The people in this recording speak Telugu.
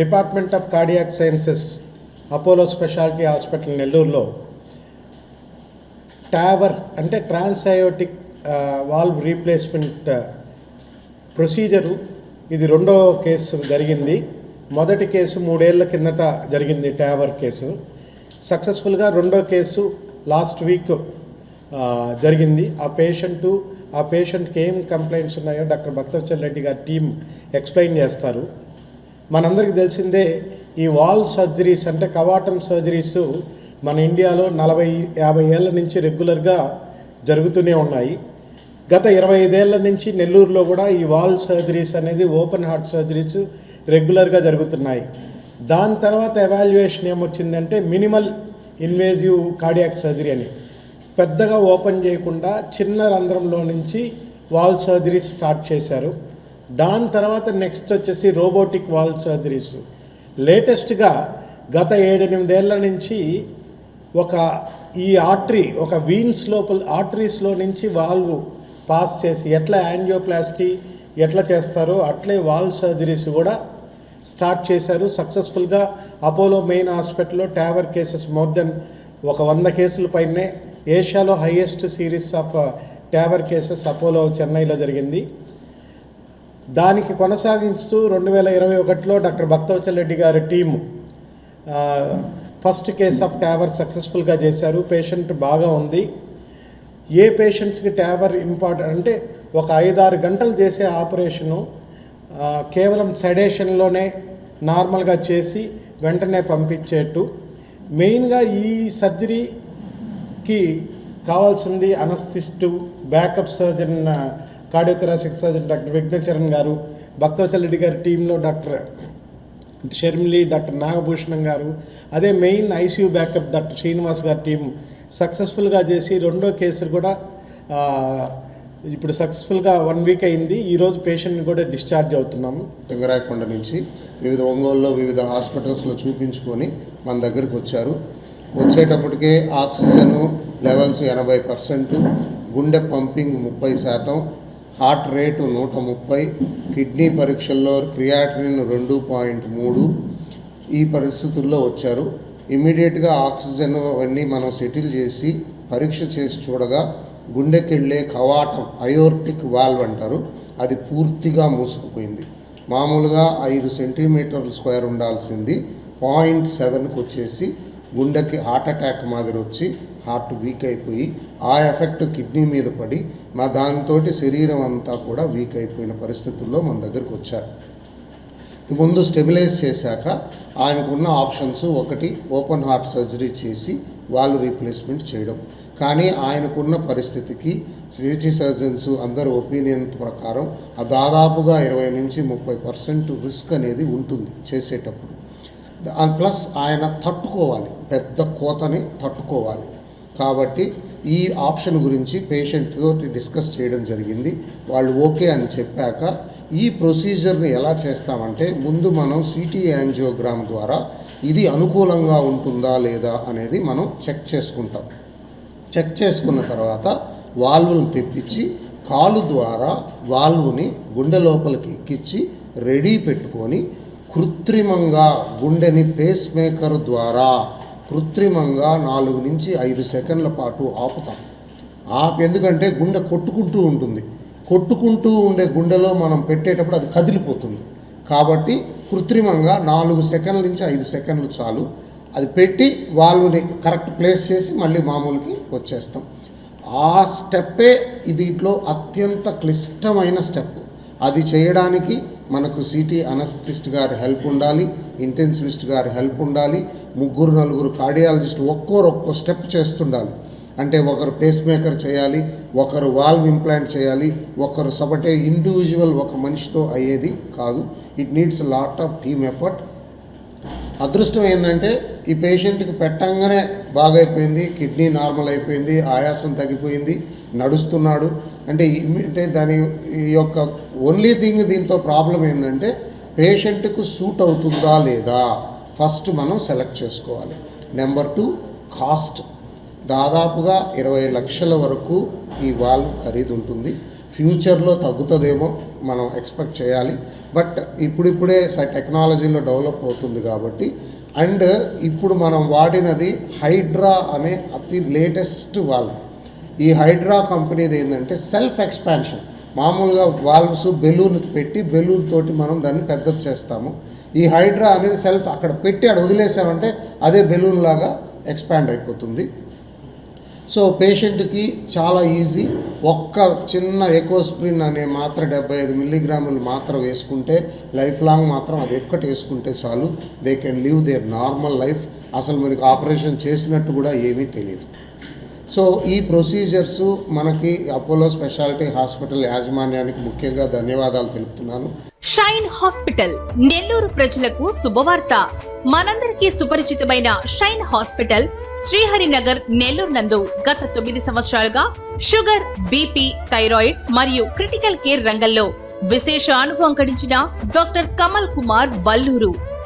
Department of cardiac sciences Apollo specialty hospital నెల్లూరులో టావర్ అంటే ట్రాన్సయోటిక్ వాల్వ్ రీప్లేస్మెంట్ ప్రొసీజరు. ఇది రెండో కేసు జరిగింది. మొదటి కేసు మూడేళ్ళ కిందట జరిగింది టావర్ కేసు. సక్సెస్ఫుల్గా రెండో కేసు లాస్ట్ వీక్ జరిగింది. ఆ పేషెంటు ఆ పేషెంట్కి ఏం కంప్లైంట్స్ ఉన్నాయో డాక్టర్ భక్తవచల్ రెడ్డి గారి టీం ఎక్స్ప్లెయిన్ చేస్తారు. మనందరికీ తెలిసిందే ఈ వాల్ సర్జరీస్ అంటే కవాటం సర్జరీస్ మన ఇండియాలో నలభై యాభై ఏళ్ళ నుంచి రెగ్యులర్గా జరుగుతూనే ఉన్నాయి. గత ఇరవై ఐదేళ్ళ నుంచి నెల్లూరులో కూడా ఈ వాల్ సర్జరీస్ అనేది ఓపెన్ హార్ట్ సర్జరీస్ రెగ్యులర్గా జరుగుతున్నాయి. దాని తర్వాత ఎవాల్యుయేషన్ ఏమొచ్చిందంటే మినిమల్ ఇన్వేజివ్ కార్డియాక్ సర్జరీ అని. పెద్దగా ఓపెన్ చేయకుండా చిన్న రంధ్రంలో నుంచి వాల్ సర్జరీ స్టార్ట్ చేశారు. దాని తర్వాత నెక్స్ట్ వచ్చేసి రోబోటిక్ వాల్ సర్జరీస్ లేటెస్ట్గా గత ఏడెనిమిదేళ్ళ నుంచి ఒక ఈ ఆర్టరీ ఒక వీన్స్ లోపల ఆర్టరీస్లో నుంచి వాల్వ్ పాస్ చేసి ఎట్లా యాంజియోప్లాస్టీ ఎట్లా చేస్తారో అట్లే వాల్ సర్జరీస్ కూడా స్టార్ట్ చేశారు. సక్సెస్ఫుల్గా అపోలో మెయిన్ హాస్పిటల్లో ట్యావర్ కేసెస్ మోర్ దెన్ ఒక వంద కేసుల పైనే ఏషియాలో highest series of TAVR cases Apollo చెన్నైలో జరిగింది. దానికి కొనసాగిస్తూ రెండు వేల ఇరవై ఒకటిలో డాక్టర్ భక్తవచల్ రెడ్డి గారి team first case of TAVR సక్సెస్ఫుల్గా చేశారు. పేషెంట్ బాగా ఉంది. ఏ పేషెంట్స్కి ట్యావర్ ఇంపార్టెంట్ అంటే ఒక ఐదారు గంటలు చేసే ఆపరేషను కేవలం సెడేషన్లోనే నార్మల్గా చేసి వెంటనే పంపించేట్టు. మెయిన్గా ఈ సర్జరీకి కావాల్సింది anaesthetist backup surgeon cardiothoracic surgeon doctor Vighnacharan గారు భక్తవచల్రెడ్డి గారి టీంలో డాక్టర్ షర్మిలి డాక్టర్ నాగభూషణం గారు అదే main ICU backup doctor Srinivas గారి టీం సక్సెస్ఫుల్గా చేసి రెండో కేసు కూడా ఇప్పుడు సక్సెస్ఫుల్గా వన్ వీక్ అయింది. ఈరోజు పేషెంట్ని కూడా డిశ్చార్జ్ అవుతున్నాము సింగరాయకొండ నుంచి వివిధ ఒంగోలులో వివిధ హాస్పిటల్స్లో చూపించుకొని మన దగ్గరికి వచ్చారు. వచ్చేటప్పటికే ఆక్సిజన్ లెవెల్స్ ఎనభై పర్సెంట్ గుండె పంపింగ్ ముప్పై శాతం హార్ట్ రేటు నూట ముప్పై కిడ్నీ పరీక్షల్లో క్రియాటినిన్ రెండు పాయింట్ మూడు ఈ పరిస్థితుల్లో వచ్చారు. ఇమ్మీడియట్గా ఆక్సిజన్ అవన్నీ మనం సెటిల్ చేసి పరీక్ష చేసి చూడగా గుండెకెళ్ళే కవాటం అయోర్టిక్ వాల్వ్ అంటారు అది పూర్తిగా మూసుకుపోయింది. మామూలుగా ఐదు సెంటీమీటర్ల స్క్వేర్ ఉండాల్సింది పాయింట్ సెవెన్కి వచ్చేసి గుండెకి హార్ట్ అటాక్ మాదిరి వచ్చి హార్ట్ వీక్ అయిపోయి ఆ ఎఫెక్ట్ కిడ్నీ మీద పడి మా దానితోటి శరీరం అంతా కూడా వీక్ అయిపోయిన పరిస్థితుల్లో మన దగ్గరికి వచ్చారు. ముందు స్టెబిలైజ్ చేశాక ఆయనకున్న ఆప్షన్స్ ఒకటి ఓపెన్ హార్ట్ సర్జరీ చేసి వాళ్ళు రీప్లేస్మెంట్ చేయడం. కానీ ఆయనకున్న పరిస్థితికి సిటీ సర్జన్స్ అందరి ఒపీనియన్ ప్రకారం ఆ దాదాపుగా ఇరవై నుంచి ముప్పై పర్సెంట్ రిస్క్ అనేది ఉంటుంది చేసేటప్పుడు. ప్లస్ ఆయన తట్టుకోవాలి. పెద్ద కోతని తట్టుకోవాలి. కాబట్టి ఈ ఆప్షన్ గురించి పేషెంట్ తోటి డిస్కస్ చేయడం జరిగింది. వాళ్ళు ఓకే అని చెప్పాక ఈ ప్రొసీజర్ని ఎలా చేస్తామంటే ముందు మనం సిటీ యాంజియోగ్రామ్ ద్వారా ఇది అనుకూలంగా ఉంటుందా లేదా అనేది మనం చెక్ చేసుకుంటాం. చెక్ చేసుకున్న తర్వాత వాల్వ్ను తెప్పించి కాలు ద్వారా వాల్వ్ని గుండె లోపలికి ఎక్కించి రెడీ పెట్టుకొని కృత్రిమంగా గుండెని పేస్ మేకర్ ద్వారా కృత్రిమంగా నాలుగు నుంచి ఐదు సెకండ్ల పాటు ఆపుతాం. ఆపు ఎందుకంటే గుండె కొట్టుకుంటూ ఉంటుంది. కొట్టుకుంటూ ఉండే గుండెలో మనం పెట్టేటప్పుడు అది కదిలిపోతుంది. కాబట్టి కృత్రిమంగా నాలుగు సెకండ్ల నుంచి ఐదు సెకండ్లు చాలు. అది పెట్టి వాళ్ళని కరెక్ట్ ప్లేస్ చేసి మళ్ళీ మామూలుకి వచ్చేస్తాం. ఆ స్టెప్పే దీంట్లో అత్యంత క్లిష్టమైన స్టెప్. అది చేయడానికి మనకు సిటీ అనస్థిస్ట్ గారి హెల్ప్ ఉండాలి ఇంటెన్సివిస్ట్ గారి హెల్ప్ ఉండాలి ముగ్గురు నలుగురు కార్డియాలజిస్ట్ ఒక్కోరు ఒక్కో స్టెప్ చేస్తుండాలి. అంటే ఒకరు పేస్ మేకర్ చేయాలి ఒకరు వాల్వ్ ఇంప్లాంట్ చేయాలి ఒకరు సబటే ఇండివిజువల్ ఒక మనిషితో అయ్యేది కాదు. It needs lot of team effort అదృష్టం ఏంటంటే ఈ పేషెంట్కి పెట్టంగానే బాగైపోయింది కిడ్నీ నార్మల్ అయిపోయింది ఆయాసం తగ్గిపోయింది నడుస్తున్నాడు. అంటే అంటే దాని ఈ యొక్క ఓన్లీ థింగ్ దీంతో ప్రాబ్లం ఏంటంటే పేషెంట్కు సూట్ అవుతుందా లేదా? ఫస్ట్ మనం సెలెక్ట్ చేసుకోవాలి. నెంబర్ టూ కాస్ట్ దాదాపుగా ఇరవై లక్షల వరకు ఈ వాల్వ్ ఖరీదు ఉంటుంది. ఫ్యూచర్లో తగ్గుతుందేమో మనం ఎక్స్పెక్ట్ చేయాలి. బట్ ఇప్పుడిప్పుడే టెక్నాలజీలో డెవలప్ అవుతుంది కాబట్టి. అండ్ ఇప్పుడు మనం వాడినది హైడ్రా అనే అతి లేటెస్ట్ వాల్వ్ ఈ హైడ్రా కంపెనీది ఏంటంటే సెల్ఫ్ ఎక్స్పాన్షన్. మామూలుగా వాల్వ్స్ బెలూన్ పెట్టి బెలూన్ తోటి మనం దాన్ని పెద్దది చేస్తాము. ఈ హైడ్రా అనేది సెల్ఫ్ అక్కడ పెట్టి అక్కడ వదిలేసామంటే అదే బెలూన్ లాగా ఎక్స్పాండ్ అయిపోతుంది. సో పేషెంట్కి చాలా ఈజీ. ఒక్క చిన్న ఎకోస్ప్రిన్ అనే మాత్ర డెబ్బై ఐదు మిల్లీగ్రాములు మాత్ర వేసుకుంటే లైఫ్ లాంగ్ మాత్రం అది ఒక్కటి వేసుకుంటే చాలు. They can live their normal life. అసలు మనకి ఆపరేషన్ చేసినట్టు కూడా ఏమీ తెలియదు. సో ఈ ప్రొసీజర్స్ మనకి అపోలో స్పెషాలిటీ హాస్పిటల్ యాజమాన్యానికి ముఖ్యంగా ధన్యవాదాలు తెలుపుతున్నాను. షైన్ హాస్పిటల్ నెల్లూరు ప్రజలకు శుభవార్త. మనందరికీ సుపరిచితమైన షైన్ హాస్పిటల్ శ్రీహరినగర్ నెల్లూరు నందు గత తొమ్మిది సంవత్సరాలుగా షుగర్ బీపీ థైరాయిడ్ మరియు క్రిటికల్ కేర్ రంగంలో విశేష అనుభవం గడించిన doctor Kamal Kumar Valluru.